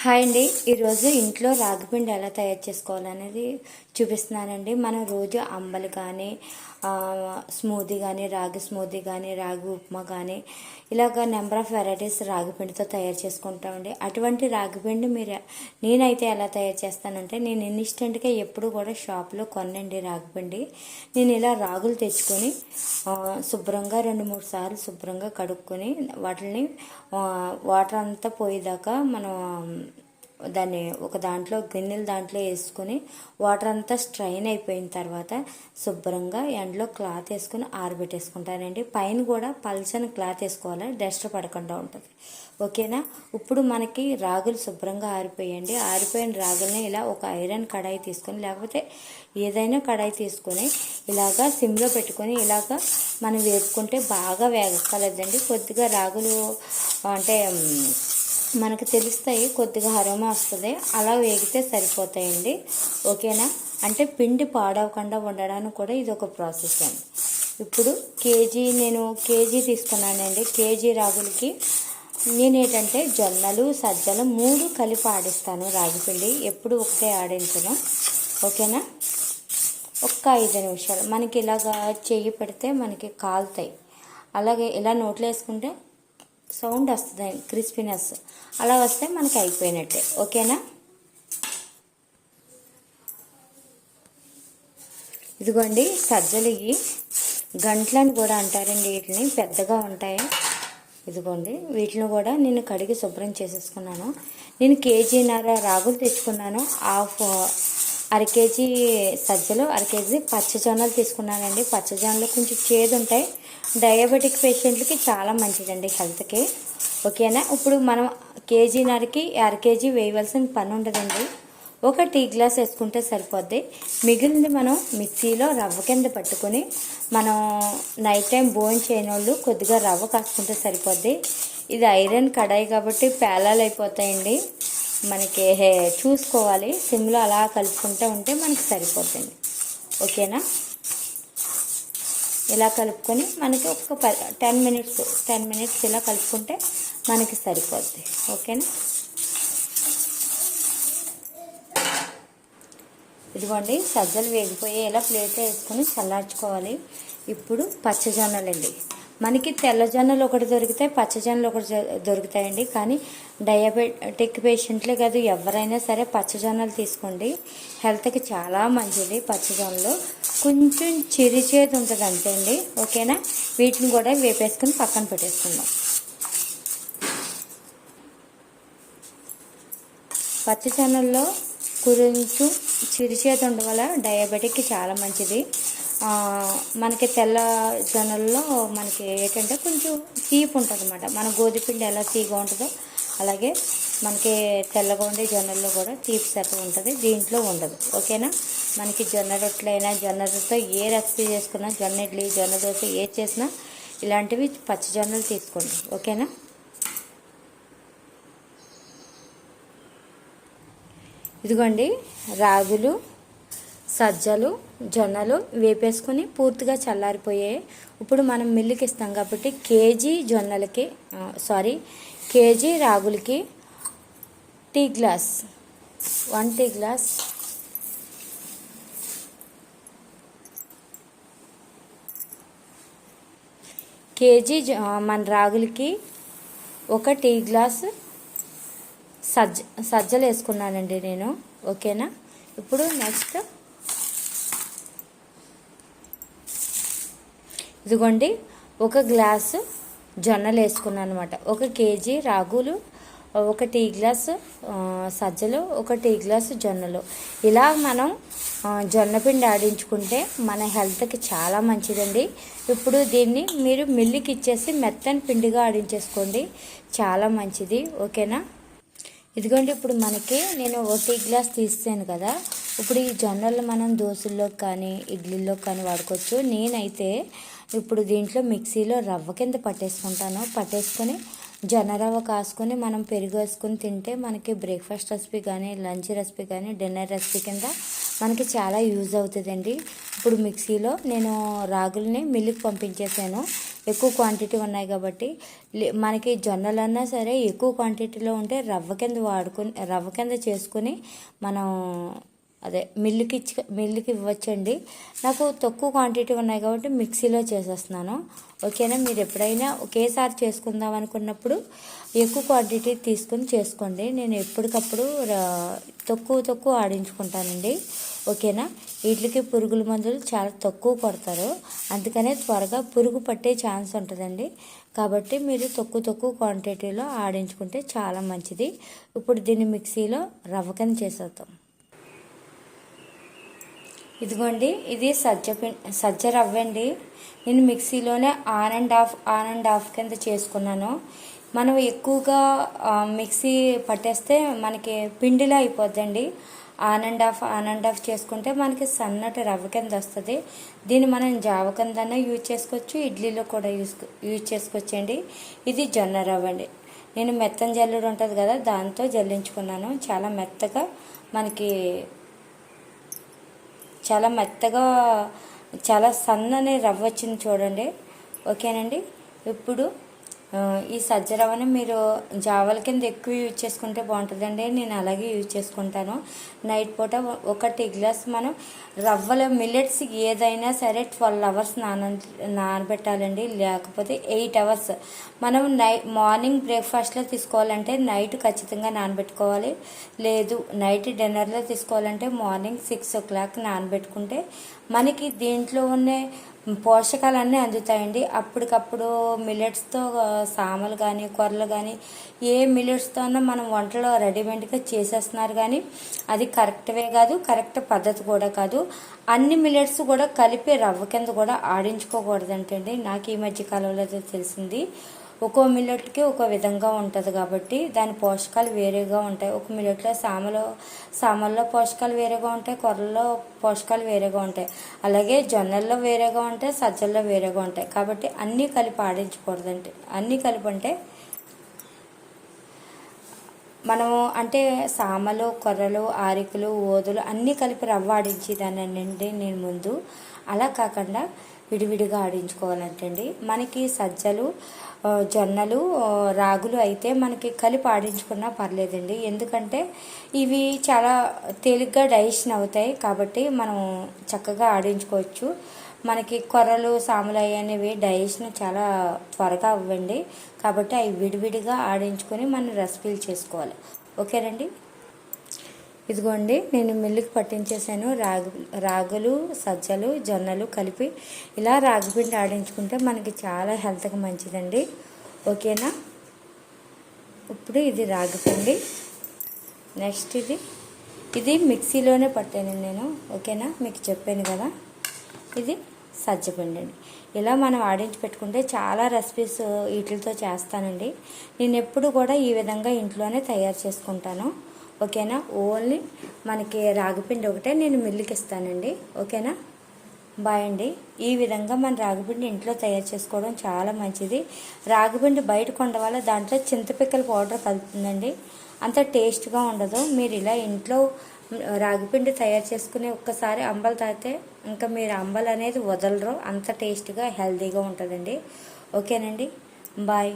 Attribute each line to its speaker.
Speaker 1: Hi అండి. ఈరోజు ఇంట్లో రాగిపిండి ఎలా తయారు చేసుకోవాలనేది చూపిస్తున్నానండి. మనం రోజు అంబలి కానీ స్మూదీ కానీ రాగి స్మూదీ కానీ రాగి ఉప్మా కానీ ఇలాగ నెంబర్ ఆఫ్ వెరైటీస్ రాగిపిండితో తయారు చేసుకుంటామండి. అటువంటి రాగిపిండి మీరు నేనైతే ఎలా తయారు చేస్తానంటే నేను ఇన్స్టెంట్గా ఎప్పుడు కూడా షాప్లో కొనండి రాగిపిండి నేను ఇలా రాగులు తెచ్చుకొని శుభ్రంగా రెండు మూడు సార్లు శుభ్రంగా కడుక్కొని వాటిని వాటర్ అంతా పోయేదాకా మనం దాన్ని ఒక దాంట్లో గిన్నెల దాంట్లో వేసుకొని వాటర్ అంతా స్ట్రైన్ అయిపోయిన తర్వాత శుభ్రంగా ఎండలో క్లాత్ వేసుకొని ఆరబెట్టేసుకుంటానండి. పైన కూడా పల్చని క్లాత్ వేసుకోవాలి డస్ట్ పడకుండా ఉంటుంది. ఓకేనా? ఇప్పుడు మనకి రాగులు శుభ్రంగా ఆరిపోయండి. ఆరిపోయిన రాగుల్ని ఇలా ఒక ఐరన్ కడాయి తీసుకొని లేకపోతే ఏదైనా కడాయి తీసుకొని ఇలాగా సిమ్లో పెట్టుకొని ఇలాగా మనం వేసుకుంటే బాగా వేగక్కలేదండి కొద్దిగా రాగులు అంటే మనకు తెలుస్తాయి కొద్దిగా హరోమా వస్తుంది. అలా వేగితే సరిపోతాయండి. ఓకేనా? అంటే పిండి పాడవకుండా ఉండడానికి కూడా ఇది ఒక ప్రాసెస్ అండి. ఇప్పుడు కేజీ నేను కేజీ తీసుకున్నానండి. కేజీ రాగులకి నేను ఏంటంటే జొన్నలు సజ్జలు మూడు కలిపి ఆడిస్తాను రాగిపిండి ఎప్పుడు ఒకటే ఆడించను. ఓకేనా? ఒక్క ఐదు నిమిషాలు. మనకి ఇలాగా చెయ్యి పెడితే మనకి కాలుతాయి. అలాగే ఇలా నోట్లో వేసుకుంటే సౌండ్ వస్తుంది క్రిస్పీనెస్. అలా వస్తే మనకి అయిపోయినట్టే. ఓకేనా? ఇదిగోండి సజ్జలు ఇవి. గంటలని కూడా అంటారండి వీటిని పెద్దగా ఉంటాయి. ఇదిగోండి వీటిని కూడా నేను కడిగి శుభ్రం చేసేసుకున్నాను. నేను కేజీన్నర రాగులు తెచ్చుకున్నాను. హాఫ్ అర కేజీ సజ్జలు అర కేజీ పచ్చజొన్నలు తీసుకున్నానండి. పచ్చజొన్నలు కొంచెం చేదు ఉంటాయి డయాబెటిక్ పేషెంట్లకి చాలా మంచిదండి హెల్త్కి. ఓకేనా? ఇప్పుడు మనం కేజీన్నరకి అర కేజీ వేయవలసిన పని ఉండదండి. ఒక టీ గ్లాస్ వేసుకుంటే సరిపోద్ది. మిగిలింది మనం మిక్సీలో రవ్వ కింద పట్టుకొని మనం నైట్ టైం భోజనం చేయని వాళ్ళు కొద్దిగా రవ్వ కాసుకుంటే సరిపోద్ది. ఇది ఐరన్ కడాయి కాబట్టి పేలాలు అయిపోతాయండి మనకి హే చూసుకోవాలి. సిమ్లో అలా కలుపుకుంటూ ఉంటే మనకి సరిపోతుంది. ఓకేనా? ఇలా కలుపుకొని మనకి ఒక టెన్ మినిట్స్ టెన్ మినిట్స్ ఇలా కలుపుకుంటే మనకి సరిపోద్ది. ఓకేనా? ఇదిగోండి సజ్జలు వేగిపోయి ఇలా ప్లేట్లో వేసుకొని చల్లార్చుకోవాలి. ఇప్పుడు పచ్చజొన్నలండి. మనకి తెల్లజొన్నలు ఒకటి దొరికితే పచ్చజొన్నలు ఒకటి దొరుకుతాయండి. కానీ డయాబెటిక్ పేషెంట్లే కాదు ఎవరైనా సరే పచ్చజొన్నలు తీసుకోండి. హెల్త్కి చాలా మంచిది పచ్చజొన్నలు కొంచెం చిరి చేతి ఉంటుంది అంతే అండి ఓకేనా? వీటిని కూడా వేపేసుకొని పక్కన పెట్టేసుకుందాం. పచ్చజొన్నల్లో కొంచెం చిరిచేత ఉండడం వల్ల డయాబెటిక్కి చాలా మంచిది. మనకి తెల్ల జొన్నల్లో మనకి ఏంటంటే కొంచెం తీపి ఉంటుంది అనమాట మన గోధుమపిండి ఎలా తీగా ఉంటుందో అలాగే మనకి తెల్లగా ఉండే జొన్నల్లో కూడా తీపి శాతం ఉంటుంది దీంట్లో ఉండదు. ఓకేనా? మనకి జొన్న రొట్టెలైనా జొన్న రొట్టెతో ఏ రెసిపీ చేసుకున్నా జొన్న ఇడ్లీ జొన్న దోశ ఏ చేసినా ఇలాంటివి పచ్చి జొన్నలు తీసుకోండి. ఓకేనా? ఇదిగోండి రాగులు సజ్జలు జొన్నలు వేపేసుకొని పూర్తిగా చల్లారిపోయాయి. ఇప్పుడు మనం మిల్లుకి ఇస్తాం కాబట్టి కేజీ జొన్నలకి sorry KG రాగులకి tea glass one tea glass. KG జొ- మన రాగులకి ఒక టీ గ్లాస్ సజ్జ సజ్జలు వేసుకున్నానండి నేను. ఓకేనా? ఇప్పుడు నెక్స్ట్ ఇదిగోండి ఒక గ్లాసు జొన్నలు వేసుకున్నాను అనమాట ఒక కేజీ రాగులు ఒక టీ గ్లాసు సజ్జలు ఒక టీ గ్లాసు జొన్నలు. ఇలా మనం జొన్నపిండి ఆడించుకుంటే మన హెల్త్కి చాలా మంచిదండి. ఇప్పుడు దీన్ని మీరు మిల్లుకి ఇచ్చేసి మెత్తని పిండిగా ఆడించేసుకోండి. చాలా మంచిది. ఓకేనా? ఇదిగోండి ఇప్పుడు మనకి నేను ఒక టీ గ్లాస్ తీసాను కదా. ఇప్పుడు ఈ జొన్నలు మనం దోశల్లో కానీ ఇడ్లీల్లో కానీ వాడుకోవచ్చు. నేనైతే ఇప్పుడు దీంట్లో మిక్సీలో రవ్వ కింద పట్టేసుకుంటాను. పట్టేసుకొని జొన్న రవ్వ కాసుకొని మనం పెరుగు వేసుకొని తింటే మనకి బ్రేక్ఫాస్ట్ రెసిపీ కానీ లంచ్ రెసిపీ కానీ డిన్నర్ రెసిపీ కింద మనకి చాలా యూజ్ అవుతుందండి. ఇప్పుడు మిక్సీలో నేను రాగుల్ని మిల్లుకి పంపించేసాను. ఎక్కువ క్వాంటిటీ ఉన్నాయి కాబట్టి. మనకి జొన్నలన్నా సరే ఎక్కువ క్వాంటిటీలో ఉంటే రవ్వ కింద వాడుకొని రవ్వ కింద చేసుకుని మనం అదే మిల్లుకి ఇచ్చి మిల్లుకి ఇవ్వచ్చండి. నాకు తక్కువ క్వాంటిటీ ఉన్నాయి కాబట్టి మిక్సీలో చేసేస్తున్నాను. ఓకేనా? మీరు ఎప్పుడైనా ఒకేసారి చేసుకుందాం అనుకున్నప్పుడు ఎక్కువ క్వాంటిటీ తీసుకొని చేసుకోండి. నేను ఎప్పటికప్పుడు రా- తక్కువ తక్కువ ఆడించుకుంటానండి. ఓకేనా? వీటికి పురుగుల మందులు చాలా తక్కువ కొడతారు. అందుకనే త్వరగా పురుగు పట్టే ఛాన్స్ ఉంటుందండి. కాబట్టి మీరు తక్కువ తక్కువ క్వాంటిటీలో ఆడించుకుంటే చాలా మంచిది. ఇప్పుడు దీన్ని మిక్సీలో రవ్వకని చేసేద్దాం. ఇదిగోండి ఇది సజ్జ పిం- సజ్జ రవ్వ అండి. నేను మిక్సీలోనే on and off on and off కింద చేసుకున్నాను. మనం ఎక్కువగా మిక్సీ పట్టేస్తే మనకి పిండిలా అయిపోద్దండి. On and off on and off చేసుకుంటే మనకి సన్నటి రవ్వ కింద వస్తుంది. దీన్ని మనం జావ కిందనే యూజ్ చేసుకోవచ్చు ఇడ్లీలో కూడా యూజ్ యూజ్ చేసుకోవచ్చండి. ఇది జొన్న రవ్వ అండి. నేను మెత్తని జల్లుడు ఉంటుంది కదా దాంతో జల్లించుకున్నాను. చాలా మెత్తగా మనకి చాలా మెత్తగా చాలా సన్నని రవ్వ వచ్చింది చూడండి. ఓకేనండి? ఇప్పుడు ఈ సజ్జ రవ్వని మీరు జావల కింద ఎక్కువ యూజ్ చేసుకుంటే బాగుంటుందండి. నేను అలాగే యూజ్ చేసుకుంటాను. నైట్ పూట ఒక టీ గ్లాస్ మనం రవ్వల మిల్లెట్స్ ఏదైనా సరే ట్వెల్వ్ అవర్స్ నాన నానబెట్టాలండి. లేకపోతే ఎయిట్ అవర్స్. మనం నై మార్నింగ్ బ్రేక్ఫాస్ట్లో తీసుకోవాలంటే నైట్ ఖచ్చితంగా నానబెట్టుకోవాలి. లేదు నైట్ డిన్నర్లో తీసుకోవాలంటే మార్నింగ్ సిక్స్ ఓ క్లాక్ నానబెట్టుకుంటే మనకి దీంట్లో ఉండే పోషకాలన్నీ అందుతాయండి. అప్పటికప్పుడు మిల్లెట్స్తో సామలు కానీ కొర్రలు కానీ ఏ మిల్లెట్స్తో అన్నా మనం వంటలో రెడీమేడ్గా చేసేస్తున్నారు కానీ అది కరెక్ట్వే కాదు కరెక్ట్ పద్ధతి కూడా కాదు. అన్ని మిల్లెట్స్ కూడా కలిపి రవ్వ కింద కూడా ఆడించుకోకూడదంటండి. నాకు ఈ మధ్య కాలంలో తెలిసింది. ఒక్కో మిల్లెట్కి ఒక విధంగా ఉంటుంది కాబట్టి దాని పోషకాలు వేరేగా ఉంటాయి. ఒక మిల్లెట్లో సామలో సామల్లో పోషకాలు వేరేగా ఉంటాయి కొర్రల్లో పోషకాలు వేరేగా ఉంటాయి. అలాగే జొన్నల్లో వేరేగా ఉంటాయి సజ్జల్లో వేరేగా ఉంటాయి. కాబట్టి అన్నీ కలిపి ఆడించకూడదంటే అన్నీ కలిపి అంటే మనము అంటే సామలు కొర్రలు ఆరికలు ఓదులు అన్నీ కలిపి రవ్వ ఆడించేదానండి నేను ముందు. అలా కాకుండా విడివిడిగా ఆడించుకోవాలంటండి. మనకి సజ్జలు జొన్నలు రాగులు అయితే మనకి కలిపి ఆడించుకున్నా పర్లేదండి. ఎందుకంటే ఇవి చాలా తేలిగ్గా డైజెషన్ అవుతాయి కాబట్టి మనం చక్కగా ఆడించుకోవచ్చు. మనకి కొర్రలు సాములు అనేవి డైజెషన్ చాలా త్వరగా అవ్వండి. కాబట్టి అవి విడివిడిగా ఆడించుకొని మనం రెసిపీలు చేసుకోవాలి. ఓకేనండి ఇదిగోండి నేను మిల్లుకి పట్టించేసాను. రాగు రాగులు సజ్జలు జొన్నలు కలిపి ఇలా రాగిపిండి ఆడించుకుంటే మనకి చాలా హెల్త్కి మంచిదండి. ఓకేనా? ఇప్పుడు ఇది రాగిపిండి. నెక్స్ట్ ఇది. ఇది మిక్సీలోనే పట్టాను నేను. ఓకేనా? మీకు చెప్పాను కదా. ఇది సజ్జపిండి అండి ఇలా మనం ఆడించి పెట్టుకుంటే చాలా రెసిపీస్ వీటితో చేస్తానండి. నేను ఎప్పుడు కూడా ఈ విధంగా ఇంట్లోనే తయారు చేసుకుంటాను. ఓకేనా? ఓన్లీ మనకి రాగిపిండి ఒకటే నేను మిల్లుకి ఇస్తానండి. ఓకేనా? బాయ్ అండి. ఈ విధంగా మన రాగిపిండి ఇంట్లో తయారు చేసుకోవడం చాలా మంచిది. రాగిపిండి బయట కొండ వల్ల దాంట్లో చింతపిక్కల పౌడర్ కలుపుతుందండి. అంత టేస్ట్గా ఉండదు. మీరు ఇలా ఇంట్లో రాగిపిండి తయారు చేసుకుని ఒక్కసారి అంబలు తాగితే ఇంకా మీరు అంబలు అనేది వదలరు. అంత టేస్ట్గా హెల్తీగా ఉంటుందండి. ఓకేనండి. బాయ్.